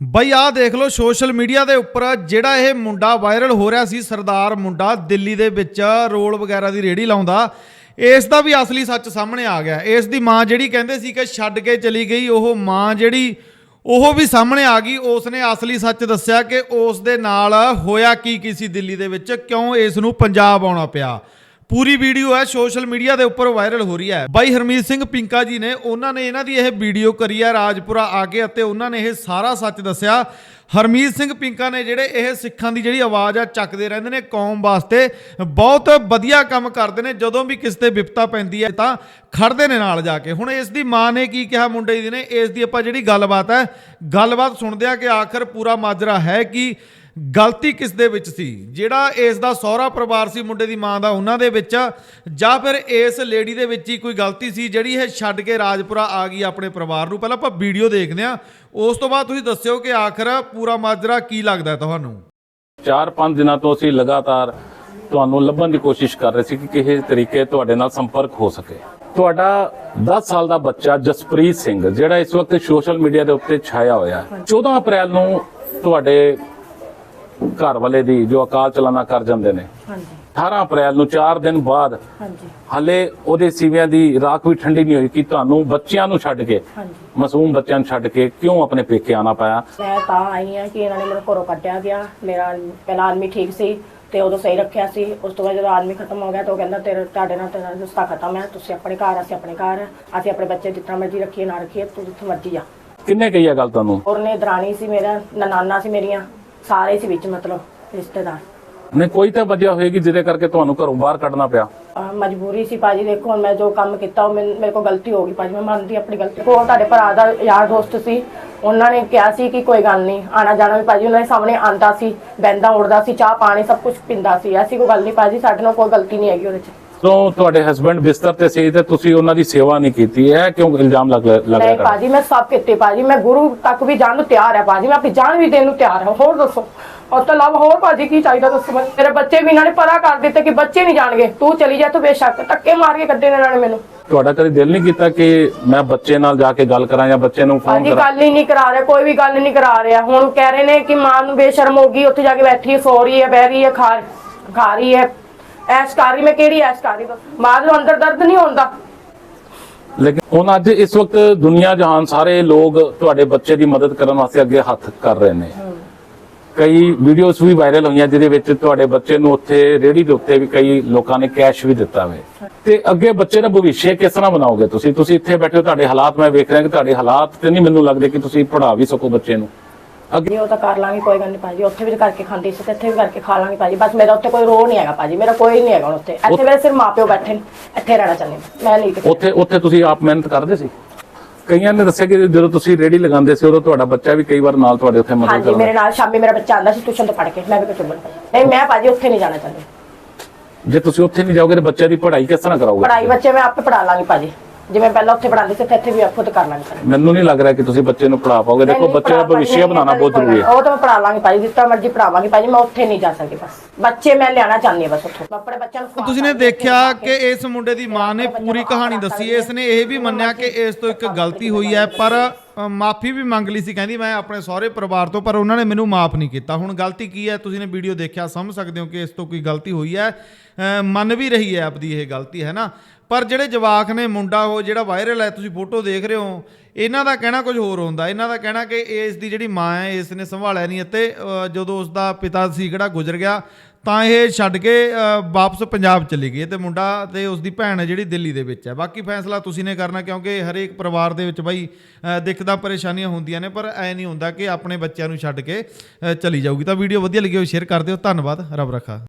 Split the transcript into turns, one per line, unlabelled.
ਬਈ, ਆਹ ਦੇਖ ਲਓ ਸੋਸ਼ਲ ਮੀਡੀਆ ਦੇ ਉੱਪਰ ਜਿਹੜਾ ਇਹ ਮੁੰਡਾ ਵਾਇਰਲ ਹੋ ਰਿਹਾ ਸੀ, ਸਰਦਾਰ ਮੁੰਡਾ ਦਿੱਲੀ ਦੇ ਵਿੱਚ ਰੋਲ ਵਗੈਰਾ ਦੀ ਰੇੜੀ ਲਾਉਂਦਾ, ਇਸ ਦਾ ਵੀ ਅਸਲੀ ਸੱਚ ਸਾਹਮਣੇ ਆ ਗਿਆ। ਇਸ ਦੀ ਮਾਂ ਜਿਹੜੀ ਕਹਿੰਦੇ ਸੀ ਕਿ ਛੱਡ ਕੇ ਚਲੀ ਗਈ, ਉਹ ਮਾਂ ਜਿਹੜੀ, ਉਹ ਵੀ ਸਾਹਮਣੇ ਆ ਗਈ। ਉਸ ਨੇ ਅਸਲੀ ਸੱਚ ਦੱਸਿਆ ਕਿ ਉਸ ਦੇ ਨਾਲ ਹੋਇਆ ਕੀ ਕੀ ਸੀ ਦਿੱਲੀ ਦੇ ਵਿੱਚ, ਕਿਉਂ ਇਸ ਨੂੰ ਪੰਜਾਬ ਆਉਣਾ ਪਿਆ। ਪੂਰੀ ਵੀਡੀਓ ਹੈ, ਸੋਸ਼ਲ ਮੀਡੀਆ ਦੇ ਉੱਪਰ ਵਾਇਰਲ ਹੋ ਰਹੀ ਹੈ। ਬਾਈ ਹਰਮੀਤ ਸਿੰਘ ਪਿੰਕਾ ਜੀ ਨੇ ਉਹਨਾਂ ਨੇ ਇਹਨਾਂ ਦੀ ਇਹ ਵੀਡੀਓ ਕਰੀ ਹੈ ਰਾਜਪੁਰਾ ਆ ਕੇ ਅਤੇ ਉਹਨਾਂ ਨੇ ਇਹ ਸਾਰਾ ਸੱਚ ਦੱਸਿਆ। ਹਰਮੀਤ ਸਿੰਘ ਪਿੰਕਾ ਨੇ ਜਿਹੜੇ ਇਹ ਸਿੱਖਾਂ ਦੀ ਜਿਹੜੀ ਆਵਾਜ਼ ਆ, ਚੱਕਦੇ ਰਹਿੰਦੇ ਨੇ ਕੌਮ ਵਾਸਤੇ। ਬਹੁਤ ਵਧੀਆ ਕੰਮ ਕਰਦੇ ਨੇ, ਜਦੋਂ ਵੀ ਕਿਸੇ ਤੇ ਵਿਪਤਾ ਪੈਂਦੀ ਹੈ ਤਾਂ ਖੜਦੇ ਨੇ ਨਾਲ ਜਾ ਕੇ। ਹੁਣ ਇਸ ਦੀ ਮਾਂ ਨੇ ਕੀ ਕਿਹਾ ਮੁੰਡੇ ਦੀ ਨੇ? ਇਸ ਦੀ ਆਪਾਂ ਜਿਹੜੀ ਗੱਲਬਾਤ ਹੈ, ਗੱਲਬਾਤ ਸੁਣਦੇ ਆ ਕਿ ਆਖਰ ਪੂਰਾ ਮਾਜਰਾ ਹੈ ਕਿ ਗਲਤੀ ਕਿਸ ਦੇ ਵਿੱਚ ਸੀ? ਜਿਹੜਾ ਇਸ ਦਾ ਸਹੁਰਾ ਪਰਿਵਾਰ ਸੀ, ਮੁੰਡੇ ਦੀ ਮਾਂ ਦਾ, ਉਹਨਾਂ ਦੇ ਵਿੱਚ। ਜਾਂ ਫਿਰ ਇਸ ਲੇਡੀ ਦੇ ਵਿੱਚ ਹੀ ਕੋਈ ਗਲਤੀ ਸੀ, ਜਿਹੜੀ ਇਹ ਛੱਡ ਕੇ ਰਾਜਪੁਰਾ ਆ ਗਈ ਆਪਣੇ ਪਰਿਵਾਰ ਨੂੰ? ਪਹਿਲਾਂ ਆਪਾਂ ਵੀਡੀਓ ਦੇਖਦੇ ਹਾਂ। ਉਸ ਤੋਂ ਬਾਅਦ ਤੁਸੀਂ ਦੱਸਿਓ ਕਿ ਆਖਰ ਪੂਰਾ ਮਾਜਰਾ ਕੀ ਲੱਗਦਾ ਤੁਹਾਨੂੰ?
4-5 ਦਿਨਾਂ ਤੋਂ ਅਸੀਂ ਲਗਾਤਾਰ ਤੁਹਾਨੂੰ ਲੱਭਣ ਦੀ ਕੋਸ਼ਿਸ਼ ਕਰ ਰਹੇ ਸੀ ਕਿ ਕਿਸੇ ਤਰੀਕੇ ਤੁਹਾਡੇ ਨਾਲ ਸੰਪਰਕ ਹੋ ਸਕੇ। ਤੁਹਾਡਾ 10 ਸਾਲ ਦਾ ਬੱਚਾ ਜਸਪ੍ਰੀਤ ਸਿੰਘ, ਜਿਹੜਾ ਇਸ ਵਕਤ ਸੋਸ਼ਲ ਮੀਡੀਆ ਦੇ ਉੱਤੇ ਛਾਇਆ ਹੋਇਆ ਹੈ। 14 ਅਪ੍ਰੈਲ ਨੂੰ ਤੁਹਾਡੇ ਘਰ ਵਾਲੇ ਦੀ ਜੋ ਅਕਾਲ ਚਲਾਣਾ ਕਰ ਜਾਂਦੇ ਨੇ।
ਹਾਂਜੀ।
18 ਅਪ੍ਰੈਲ ਨੂੰ 4 ਦਿਨ ਬਾਅਦ
ਹਾਂਜੀ।
ਹਲੇ ਉਹਦੇ ਸੀਵਿਆਂ ਦੀ ਰਾਖ ਵੀ ਠੰਡੀ ਨਹੀਂ ਹੋਈ ਕਿ ਤੁਹਾਨੂੰ ਬੱਚਿਆਂ ਨੂੰ ਛੱਡ ਕੇ ਮਾਸੂਮ ਬੱਚਿਆਂ ਨੂੰ ਛੱਡ ਕੇ ਕਿਉਂ ਆਪਣੇ ਪੇਕੇ ਆਣਾ ਪਾਇਆ
ਮੈਂ ਤਾਂ ਆਈ ਹਾਂ ਕਿ ਇਹਨਾਂ ਨੇ ਮੈਨੂੰ ਘਰੋਂ ਕੱਢਿਆ ਗਿਆ। ਮੇਰਾ ਪਹਿਲਾ ਆਦਮੀ ਠੀਕ ਸੀ ਤੇ ਉਦੋਂ ਸਹੀ ਰੱਖਿਆ ਸੀ। ਉਸ ਤੋਂ ਬਾਅਦ ਜਦੋਂ ਆਦਮੀ ਖਤਮ ਹੋ ਗਿਆ ਤਾਂ ਉਹ ਕਹਿੰਦਾ ਤੇਰੇ ਤੁਹਾਡੇ ਨਾਲ ਤੇਰਾ ਰਿਸ਼ਤਾ ਖਤਮ ਹੈ। ਤੁਸੀਂ ਆਪਣੇ ਘਰ ਅਸੀਂ ਆਪਣੇ ਘਰ। ਅਸੀਂ ਆਪਣੇ ਬੱਚੇ ਜਿੱਦਾਂ ਮਰਜ਼ੀ ਰੱਖੀਏ ਨਾ ਰੱਖੀਏ। ਤੂੰ ਜਿੱਥੇ ਮਰਜ਼ੀ ਜਾ।
ਕਿੰਨੇ ਕਹੀ ਇਹ ਗੱਲ ਤੁਹਾਨੂੰ?
ਉਹਨੇ ਦਰਾਣੀ ਸੀ ਮੇਰਾ ਨਨਾਨਾ ਸੀ ਮੇਰੀਆਂ। ਸਾਰੇ ਸੀ ਵਿੱਚ ਮਤਲਬ ਰਿਸ਼ਤੇਦਾਰ।
ਨੇ ਕੋਈ ਤਾਂ ਵਜ੍ਹਾ ਹੋਏਗੀ ਜਿਹਦੇ ਕਰਕੇ ਤੁਹਾਨੂੰ ਘਰੋਂ ਬਾਹਰ ਕੱਢਣਾ ਪਿਆ।
ਅਹ ਮਜਬੂਰੀ ਸੀ ਭਾਜੀ ਦੇਖੋ ਹੁਣ ਮੈਂ ਜੋ ਕੰਮ ਕੀਤਾ ਉਹ ਮੈਨ- ਮੇਰੇ ਕੋਲ ਗਲਤੀ ਹੋ ਗਈ ਭਾਜੀ ਮੈਂ ਮੰਨਦੀ ਆਪਣੀ ਗਲਤੀ। ਕੋ ਤੁਹਾਡੇ ਭਰਾ ਦਾ ਯਾਰ ਦੋਸਤ ਸੀ ਉਹਨਾਂ ਨੇ ਕਿਹਾ ਸੀ ਕਿ ਕੋਈ ਗੱਲ ਨਹੀਂ ਆਣਾ ਜਾਣਾ ਵੀ ਭਾਜੀ ਉਹਨਾਂ ਦੇ ਸਾਹਮਣੇ ਆਂਦਾ ਸੀ ਬੈਂਦਾ ਉੜਦਾ ਸੀ ਚਾਹ ਪਾਣੀ ਸਭ ਕੁਝ ਪਿੰਦਾ ਸੀ। ਐਸੀ ਕੋਈ ਗੱਲ ਨਹੀਂ ਭਾਜੀ ਸਾਡੇ ਨਾਲ ਕੋਈ ਗਲਤੀ ਨਹੀਂ ਹੈਗੀ ਉਹਦੇ 'ਚ।
ਜਦੋਂ ਤੁਹਾਡੇ ਹਸਬੰਡ ਬਿਸਤਰ ਤੇ ਸੀ ਤੇ ਤੁਸੀਂ ਉਹਨਾਂ ਦੀ ਸੇਵਾ ਨਹੀਂ ਕੀਤੀ ਇਹ ਕਿਉਂ ਇਲਜ਼ਾਮ ਲੱਗ ਲੱਗ
ਨਹੀਂ
ਰਿਹਾ ਕਰ
ਭਾਜੀ ਮੈਂ ਸਭ ਕੀਤੇ ਭਾਜੀ ਮੈਂ ਗੁਰੂ ਤੱਕ ਵੀ ਜਾਣ ਨੂੰ ਤਿਆਰ ਹੈ ਭਾਜੀ ਮੈਂ ਆਪਣੀ ਜਾਨ ਵੀ ਦੇਣ ਨੂੰ ਤਿਆਰ ਹਾਂ ਹੋਰ ਦੱਸੋ? ਉਸ ਤੋਂ ਇਲਾਵਾ ਹੋਰ ਭਾਜੀ ਕੀ ਚਾਹੀਦਾ ਦੱਸੋ ਮੈਨੂੰ? ਮੇਰੇ ਬੱਚੇ ਵੀ ਇਹਨਾਂ ਨੇ ਪਰਾ ਕਰ ਦਿੱਤੇ ਕਿ ਬੱਚੇ ਨਹੀਂ ਜਾਣਗੇ। ਤੂੰ ਚਲੀ ਜਾ ਤੂੰ ਬੇਸ਼ੱਕ ਧੱਕੇ ਮਾਰ ਕੇ ਕੱਢੇ ਨੇ ਇਹਨਾਂ ਨੇ ਮੈਨੂੰ।
ਤੁਹਾਡਾ ਕਦੇ ਦਿਲ ਨਹੀਂ ਕੀਤਾ ਕਿ ਮੈਂ ਬੱਚੇ ਨਾਲ ਜਾ ਕੇ ਗੱਲ ਕਰਾਂ ਜਾਂ ਬੱਚੇ ਨੂੰ ਫੋਨ ਕਰਾਂ?
ਗੱਲ ਹੀ ਨਹੀਂ ਕਰਾ ਰਿਹਾ ਕੋਈ ਵੀ ਗੱਲ ਨਹੀਂ ਕਰਾ ਰਿਹਾ। ਹੁਣ ਕਹਿ ਰਹੇ ਨੇ ਕਿ ਮਾਂ ਨੂੰ ਬੇਸ਼ਰਮ ਹੋ ਗਈ ਉੱਥੇ ਜਾ ਕੇ ਬੈਠੀ ਹੈ ਸੋ ਰਹੀ ਹੈ ਬਹਿ ਰਹੀ ਹੈ ਖਾ ਖਾ ਰਹੀ ਹੈ। ਐਸ਼ ਕਰ ਰਹੀ ਮੈਂ ਕਿਹੜੀ ਐਸ਼ ਕਰ ਰਹੀ? ਦੱਸ? ਮਾਂ ਦੇ ਅੰਦਰ ਦਰਦ ਨਹੀਂ ਹੁੰਦਾ
ਲੇਕਿਨ ਹੁਣ ਅੱਜ ਇਸ ਵਕਤ ਦੁਨੀਆ ਜਹਾਨ ਸਾਰੇ ਲੋਕ ਤੁਹਾਡੇ ਬੱਚੇ ਦੀ ਮਦਦ ਕਰਨ ਵਾਸਤੇ ਅੱਗੇ ਹੱਥ ਕਰ ਰਹੇ ਨੇ। ਕਈ ਵੀਡੀਓਜ਼ ਵੀ ਵਾਇਰਲ ਹੋਈਆਂ ਜਿਹਦੇ ਵਿੱਚ ਤੁਹਾਡੇ ਬੱਚੇ ਨੂੰ ਉੱਥੇ ਰੇੜੀ ਦੇ ਉੱਤੇ ਵੀ ਕਈ ਲੋਕਾਂ ਨੇ ਕੈਸ਼ ਵੀ ਦਿੱਤਾ ਹੋਵੇ ਤੇ ਅੱਗੇ ਬੱਚੇ ਦਾ ਭਵਿੱਖ ਕਿਸ ਤਰ੍ਹਾਂ ਬਣਾਓਗੇ ਤੁਸੀਂ? ਤੁਸੀਂ ਇੱਥੇ ਬੈਠੇ ਹੋ ਤੁਹਾਡੇ ਹਾਲਾਤ ਮੈਂ ਵੇਖ ਰਿਹਾ ਕਿ ਤੁਹਾਡੇ ਹਾਲਾਤ ਤੇ ਨਹੀਂ ਮੈਨੂੰ ਲੱਗਦੇ ਕਿ ਤੁਸੀਂ ਪੜ੍ਹਾ ਵੀ ਸਕੋ ਬੱਚੇ ਨੂੰ। ਅੱਗੇ
ਉਹ ਤਾਂ ਕਰ ਲਾਂਗੇ ਕੋਈ ਗੱਲ ਨਹੀਂ ਭਾਜੀ ਉੱਥੇ ਵੀ ਕਰਕੇ ਖਾਂਦੀ ਸੀ ਤੇ ਇੱਥੇ ਵੀ ਕਰਕੇ ਖਾ ਲਾਂਗੇ ਭਾਜੀ। ਬਸ ਮੇਰਾ ਉੱਥੇ ਕੋਈ ਰੋਹ ਨਹੀਂ ਹੈਗਾ ਭਾਜੀ ਮੇਰਾ ਕੋਈ ਨਹੀਂ ਹੈਗਾ ਹੁਣ ਉੱਥੇ। ਇੱਥੇ ਮੇਰੇ ਸਿਰ ਮਾਪਿਓ ਬੈਠੇ ਨੇ ਇੱਥੇ ਰਹਿਣਾ ਚਾਹੁੰਦੇ। ਮੈਂ ਨਹੀਂ ਕਿਤੇ
ਉੱਥੇ ਉੱਥੇ ਤੁਸੀਂ ਆਪ ਮਿਹਨਤ ਕਰਦੇ ਸੀ? ਕਈਆਂ ਨੇ ਦੱਸਿਆ ਕਿ ਜਦੋਂ ਤੁਸੀਂ ਰੇੜੀ ਲਗਾਉਂਦੇ ਸੀ ਉਦੋਂ ਤੁਹਾਡਾ ਬੱਚਾ ਵੀ ਕਈ ਵਾਰ ਨਾਲ ਤੁਹਾਡੇ ਉੱਥੇ ਮਦਦ
ਹਾਂਜੀ
ਕਰਦਾ।
ਮੇਰੇ ਨਾਲ ਸ਼ਾਮੀ ਮੇਰਾ ਬੱਚਾ ਆਂਦਾ ਸੀ ਟਿਊਸ਼ਨ ਤੋਂ ਪੜ੍ਹ ਕੇ ਮੈਂ ਵੀ ਕਿਤੇ ਨਹੀਂ ਮੈਂ ਭਾਜੀ ਉੱਥੇ ਨਹੀਂ ਜਾਣਾ ਚਾਹੁੰਦੀ।
ਜੇ ਤੁਸੀਂ ਉੱਥੇ ਨਹੀਂ ਜਾਓਗੇ ਤੇ ਬੱਚੇ ਦੀ ਪੜ੍ਹਾਈ ਕਿਸ ਤਰ੍ਹਾਂ ਕਰਾਓਗੇ?
ਪੜ੍ਹਾਈ ਬੱਚੇ ਮੈਂ ਆਪੇ ਪੜ੍ਹਾ ਲਾਂਗੀ ਭਾਜੀ। ਜਿਵੇਂ ਪਹਿਲਾਂ ਉੱਥੇ ਪੜ੍ਹਾਉਂਦੀ ਸੀ ਤੇ ਇੱਥੇ ਵੀ ਖੁਦ ਕਰ ਲਾਂਗੀ।
ਮੈਨੂੰ ਨਹੀਂ ਲੱਗ ਰਿਹਾ ਕਿ ਤੁਸੀਂ ਬੱਚੇ ਨੂੰ ਪੜ੍ਹਾ ਪਾਓਗੇ। ਦੇਖੋ
ਨਹੀਂ,
ਬੱਚੇ ਦਾ
ਪੜ੍ਹਾ
ਭਵਿੱਖ ਬਣਾਉਣਾ ਬਹੁਤ ਜ਼ਰੂਰੀ ਹੈ।
ਉਹ ਤਾਂ ਮੈਂ ਪੜ੍ਹਾ ਲਾਂਗੀ ਭਾਜੀ ਜਿੱਦਾਂ ਮਰਜ਼ੀ ਪੜ੍ਹਾਵਾਂਗੀ ਭਾਜੀ ਮੈਂ ਉੱਥੇ ਨਹੀਂ ਜਾ ਸਕਦੀ ਬਸ। ਬੱਚੇ ਮੈਂ ਲਿਆਣਾ ਚਾਹੁੰਦੀ ਹਾਂ ਬਸ ਉੱਥੋਂ। ਮੈਂ ਆਪਣੇ ਬੱਚਿਆਂ ਨੂੰ
ਤੁਸੀਂ ਨੇ ਦੇਖਿਆ ਕਿ ਇਸ ਮੁੰਡੇ ਦੀ ਮਾਂ ਨੇ ਪੂਰੀ ਕਹਾਣੀ ਦੱਸੀ ਇਸ ਨੇ ਇਹ ਵੀ ਮੰਨਿਆ ਕਿ ਇਸ ਤੋਂ ਇੱਕ ਗਲਤੀ ਹੋਈ ਹੈ ਪਰ ਮਾਫੀ ਵੀ ਮੰਗ ਲਈ ਸੀ, ਕਹਿੰਦੀ ਮੈਂ ਆਪਣੇ ਸਹੁਰੇ ਪਰਿਵਾਰ ਤੋਂ, ਪਰ ਉਹਨਾਂ ਨੇ ਮੈਨੂੰ ਮਾਫ ਨਹੀਂ ਕੀਤਾ। ਹੁਣ ਗਲਤੀ ਕੀ ਹੈ? ਤੁਸੀਂ ਨੇ ਵੀਡੀਓ ਦੇਖਿਆ, ਸਮਝ ਸਕਦੇ ਹੋ ਕਿ ਇਸ ਤੋਂ ਕੋਈ ਗਲਤੀ ਹੋਈ ਹੈ। ਮੰਨ ਵੀ ਰਹੀ ਹੈ ਆਪਦੀ ਇਹ ਗਲਤੀ, ਹੈ ਨਾ? ਪਰ ਜਿਹੜੇ ਜਵਾਕ ਨੇ, ਮੁੰਡਾ ਉਹ ਜਿਹੜਾ ਵਾਇਰਲ ਹੈ, ਤੁਸੀਂ ਫੋਟੋ ਦੇਖ ਰਹੇ ਹੋ, ਇਹਨਾਂ ਦਾ ਕਹਿਣਾ ਕੁਝ ਹੋਰ ਹੁੰਦਾ। ਇਹਨਾਂ ਦਾ ਕਹਿਣਾ ਕਿ ਇਸ ਦੀ ਜਿਹੜੀ ਮਾਂ ਹੈ, ਇਸ ਨੇ ਸੰਭਾਲਿਆ ਨਹੀਂ। ਅਤੇ ਜਦੋਂ ਉਸ ਦਾ ਪਿਤਾ ਸੀ ਜਿਹੜਾ ਗੁਜ਼ਰ ਗਿਆ ਤਾਂ ਇਹ ਛੱਡ ਕੇ ਵਾਪਸ ਪੰਜਾਬ ਚਲੀ ਗਈ ਤੇ ਮੁੰਡਾ ਤੇ ਉਸ ਦੀ ਭੈਣ ਹੈ ਜਿਹੜੀ ਦਿੱਲੀ ਦੇ ਵਿੱਚ ਹੈ। ਬਾਕੀ ਫੈਸਲਾ ਤੁਸੀਂ ਨੇ ਕਰਨਾ ਕਿਉਂਕਿ ਹਰੇਕ ਪਰਿਵਾਰ ਦੇ ਵਿੱਚ ਬਾਈ ਦਿੱਕਤਾਂ ਪਰੇਸ਼ਾਨੀਆਂ ਹੁੰਦੀਆਂ ਨੇ, ਪਰ ਐ ਨਹੀਂ ਹੁੰਦਾ ਕਿ ਆਪਣੇ ਬੱਚਿਆਂ ਨੂੰ ਛੱਡ ਕੇ ਚਲੀ ਜਾਊਗੀ। ਤਾਂ ਵੀਡੀਓ ਵਧੀਆ ਲੱਗੀ ਹੋਈ, ਸ਼ੇਅਰ ਕਰ ਦਿਓ। ਧੰਨਵਾਦ। ਰੱਬ ਰੱਖਾ।